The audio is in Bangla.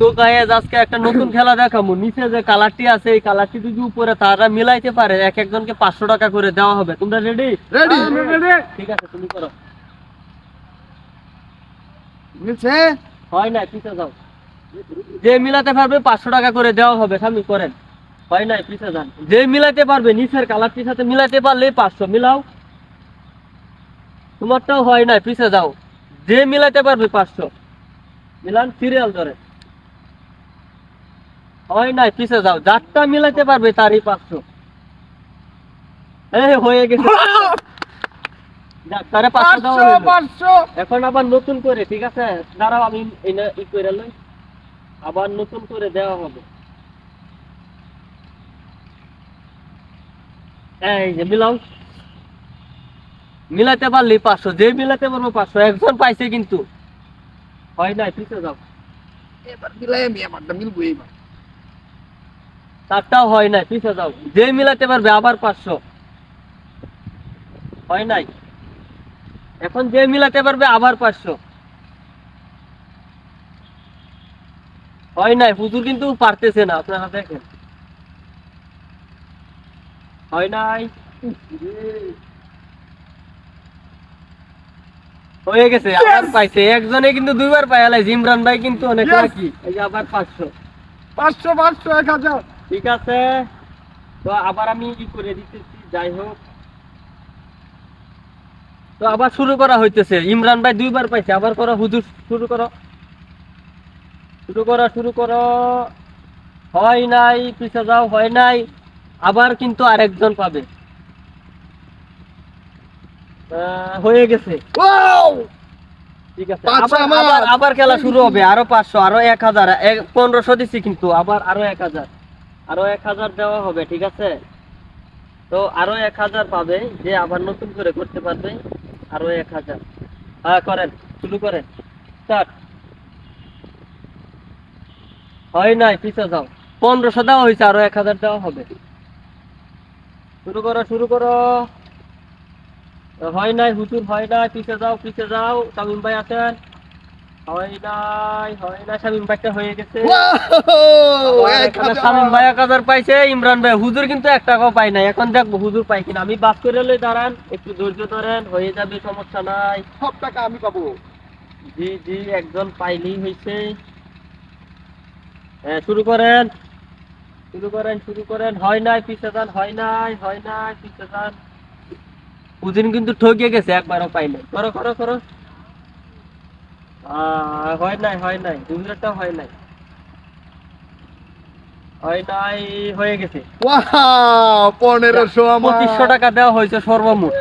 তো গায়ে আজকে একটা নতুন খেলা দেখাবো। নিচে যে কালারটি আছে এই কালারটি যদি উপরে তারা মিলাইতে পারে এক একজনকে পাঁচশো টাকা করে দেওয়া হবে। তোমরা রেডি রেডি ঠিক আছে তুমি করো। মিলছে? হয় না পিছে যাও। যে মিলাতে পারবে পাঁচশো টাকা করে দেওয়া হবে স্বামী করেন। হয় নাই পিছে যান। যে মিলাতে পারবে নিচের কালারটির সাথে মিলাতে পারলে পাঁচশো মিলাও। তোমারটাও হয় নাই পিছে যাও। যে মিলাতে পারবে পাঁচশো। মিলান সিরিয়াল ধরে হয় নাই পিছে যাও। যারটা মিলাতে পারবে তারই পাঁচশো। এই হয়ে গেছে। যাক তারে পাঁচশো দেওয়া পাঁচশো এখন আবার নতুন করে ঠিক আছে? দাঁড়াও আমি এই না- ই করে লই। আবার নতুন করে দেওয়া হবে। এই যে মিলাও। মিলাতে পারলি পাঁচশো যে মিলাতে পারব পাঁচশো। একজন পাইছে কিন্তু। হয় নাই পিছিয়ে যাও। এবার মিলাই আমি আমারটা মিলবো এইবার। তারটাও হয় নাই পিছিয়ে যাও। যে মিলাতে পারবে আবার পাঁচশো। হয় নাই? এখন যে মিলাতে পারবে আবার পাঁচশো। হয় নাই? হুজুর কিন্তু পারতেছে না আপনারা দেখেন। হয় নাই? হয়ে গেছে আবার পাইছে। একজনে কিন্তু দুইবার পাইলাই ইমরান ভাই কিন্তু অনেক! লাকি এই যে আবার পাঁচশো। পাঁচশো পাঁচশো এক হাজার। ঠিক আছে? তো আবার আমি ই করে দিতেছি যাই হোক। তো আবার শুরু করা হইতেছে। ইমরান ভাই দুইবার পাইছে আবার করো হুজুর শুরু করো। শুরু করো শুরু করো। হয় নাই পিছে যাও হয় নাই আবার কিন্তু আরেকজন পাবে। হয়ে গেছে। ঠিক আছে। আবার খেলা শুরু হবে। আরও পাঁচশো আরও এক হাজার পনেরোশো দিচ্ছি কিন্তু আবার আরও এক হাজার। আরও এক হাজার দেওয়া হবে, ঠিক আছে? তো আরও এক হাজার পাবে যে আবার নতুন করে করতে পারবে, আরও এক হাজার। হ্যাঁ করেন, শুরু করেন। স্টার্ট। হয় নাই, পিছে যাও। পনেরোশো দেওয়া হয়েছে, আরও এক হাজার দেওয়া হবে। শুরু করো শুরু করো। হয় নাই, হুজুর, হয় নাই, পিছে যাও পিছে যাও। শামিম ভাই আছেন। হয় নাই হয় নাই শামিম ভাইটা হয়ে গেছে। ওয়াও আবার এক এখানে হাজার শামিম ভাই এক হাজার পাইছে ইমরান ভাই। হুজুর কিন্তু এক টাকাও পাই নাই। এখন দেখব হুজুর পাই কিনা। আমি বাস করে লই দাঁড়ান একটু ধৈর্য ধরেন হয়ে যাবে সমস্যা নাই। সব টাকা আমি পাবো। জি জি একজন পাইলেই হয়েছে হ্যাঁ শুরু করেন। শুরু করেন শুরু করেন। হয় নাই পিছে যান। হয় নাই হয় নাই পিছে যান। কিন্তু ঠকে গেছে একবারও পাই নাই। করো করো করো। হয় নাই হয় নাই। হুজুরেরটা হয় নাই। হয় নাই হয়ে গেছে। পনেরোশো পঁচিশশো টাকা দেওয়া হয়েছে সর্বমোট।